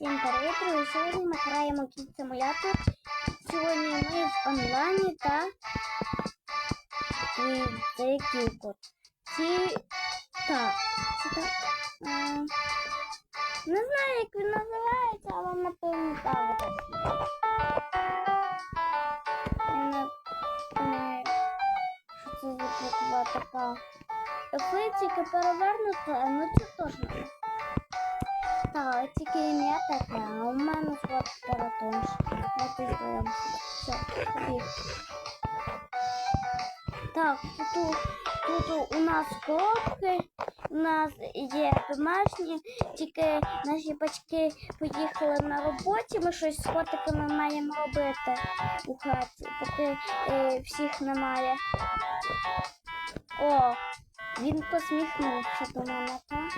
Всім привіт, друзі! Сьогодні ми граємо кіт симулятор. Сьогодні ми в онлайні та код. Ці так. Це так. Не знаю, як він називається, але напевно так. не що це за така. Тільки перевернута, ну це точно. Так, ім'я таке, а у мене звати Таратонш. От і. Все, побіг. Так, тут, тут у нас коробки, у нас є домашні, тільки наші батьки поїхали на роботі, ми щось з котиками маємо робити у хаті, поки е, всіх немає. О, він посміхнувся до мене, так?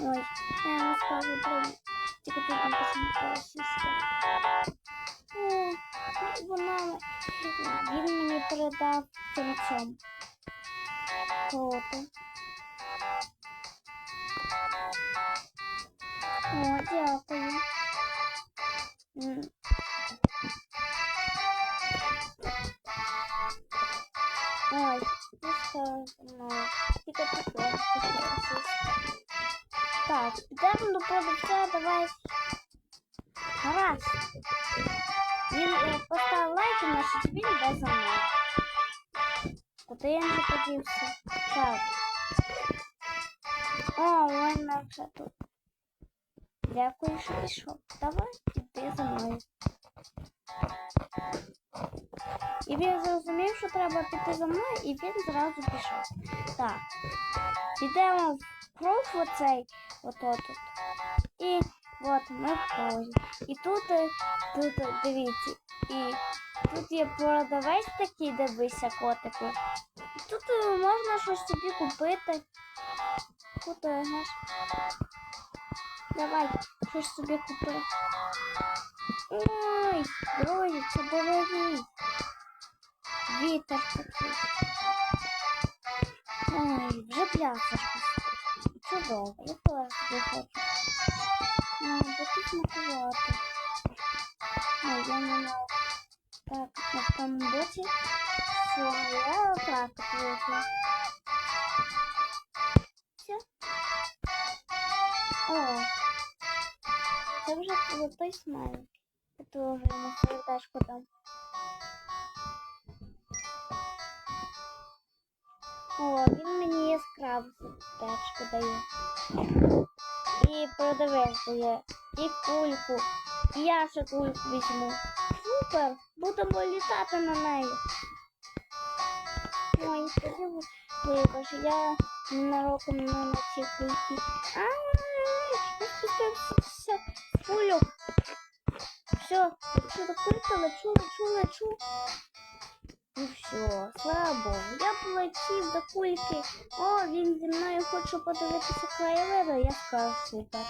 Ой, я не скажу про тільки тут не посміхалася. Е, Вона він мені передав цим. Круто. О, дякую. Так, підемо до продавця, давай. Гаразд. Він е, поставив лайк і наш він йде за мною. Куди я не подівся? Так. О, у мене вже тут. Дякую, що пішов. Давай, іди за мною. І він зрозумів, що треба піти за мною, і він зразу пішов. Так. Підемо в круг оцей, ото тут. І от ми в. І тут, е, тут е, дивіться, і тут є продавець такий, дивися, котику. І тут е, можна щось собі купити. Тут наш. Давай, щось собі купи. Ой, друзі, це дорогий. Вітер такий. Ой, вже плясочка. Чудово, я теж собі хочу. Ой, буду смакувати. Ой, я не знаю. Так, на тому боці. Все, я так вийшла. Все. О, це вже золотой смайлик. Я теж йому сердечко дам. О, він мені яскраву сердечко дає. І продавець дає. І кульку. І я ще кульку візьму. Супер! Будемо літати на неї. Ой, спасибо, вибач, я ненароком не на ці кульки. А, я спустився в кульок. Все, кульки, лечу, лечу, лечу. Ну все, слава Богу. Я полетів до кульки. О, хоче подивитися краєвиди. Я скажу супер.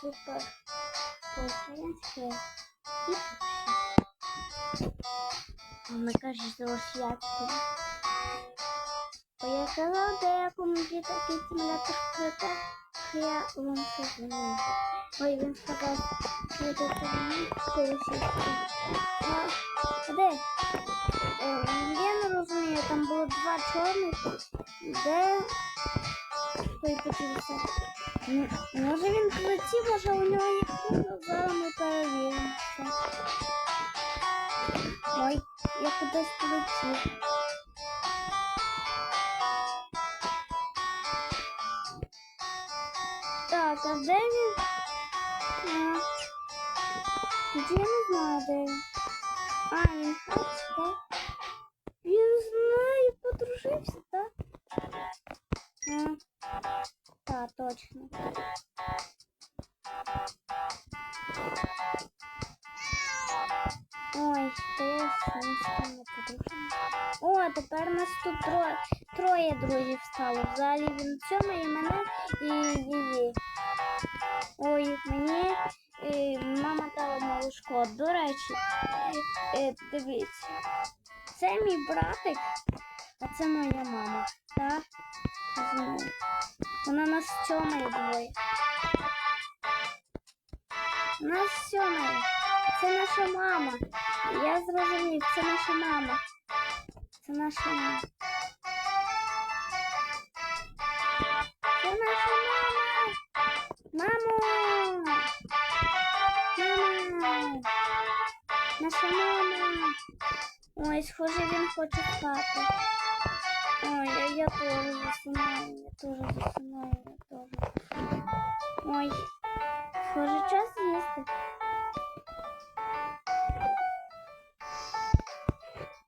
Супер. По-українськи. І все. Вона каже з росіянською. Поїхала деякому такий симулятор вкрита. Я вам созвоню. Ой, він сказав, що я тут колись. А де? Е, Я не розумію, там було два чорних. Де той подивився? Ну, Може він полетів, може у нього є кузов, зараз ми перевіримо. це. Ой, я кудись полетів. Так, а де він? А, я не точно. Ой, з не подружена. О, тепер нас тут троє, троє друзів стало. Взагалі він цьому і мене і. Ой, мені е, мама дала молочко. До речі, е, дивіться, це мій братик, а це моя мама. Так? З мною. Вона нас сьомає двоє. Нас сьомає. Це наша мама. Я зрозумів, це наша мама. Це наша мама. Це наша мама. Мамо! Мама! Наша мама! Ой, схоже, він хоче спати. Ой, я, я тоже засинаю, я тоже засинаю, я тоже засинаю. Ой, схоже, час їсти.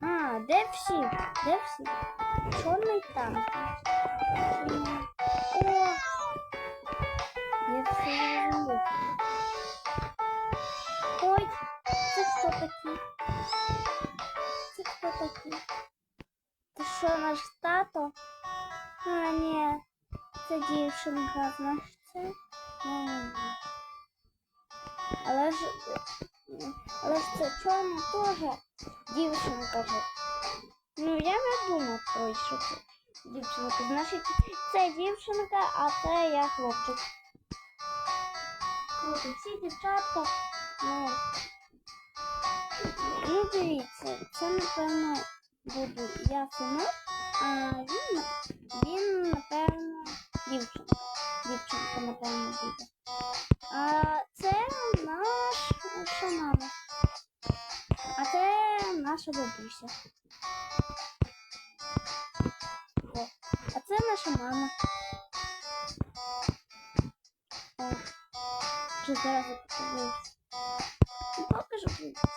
А, де всі? Де всі? Чорний там. М, О! Я все зрозумів. Ні, це дівчинка, значить це. Але ж, але ж це чорна теж дівчинка же. Ну, я не думав той, що це дівчинка. Значить, це дівчинка, а це я хлопчик. Круто, всі дівчатка. Ну, ну дивіться, це напевно буду я синок, а він О, а це наша мама. О, чи зараз я покажу? Покажу.